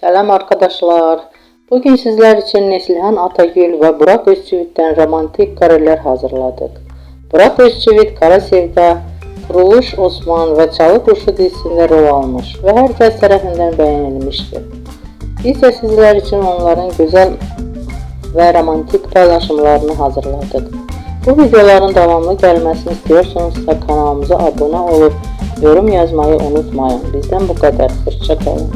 Selam arkadaşlar. Bugün sizler için Neslihan Atagül ve Burak Özçivit'ten romantik kareler hazırladık. Burak Özçivit, Kara Sevda, Kuruluş Osman ve Çalı Kuşu dizisinde rol almış ve herkes tarafından beğenilmiştir. Biz de sizler için onların güzel ve romantik paylaşımlarını hazırladık. Bu videoların devamlı gelmesini istiyorsanız da kanalımıza abone olup yorum yazmayı unutmayın. Bizden bu kadar. Hoşçakalın.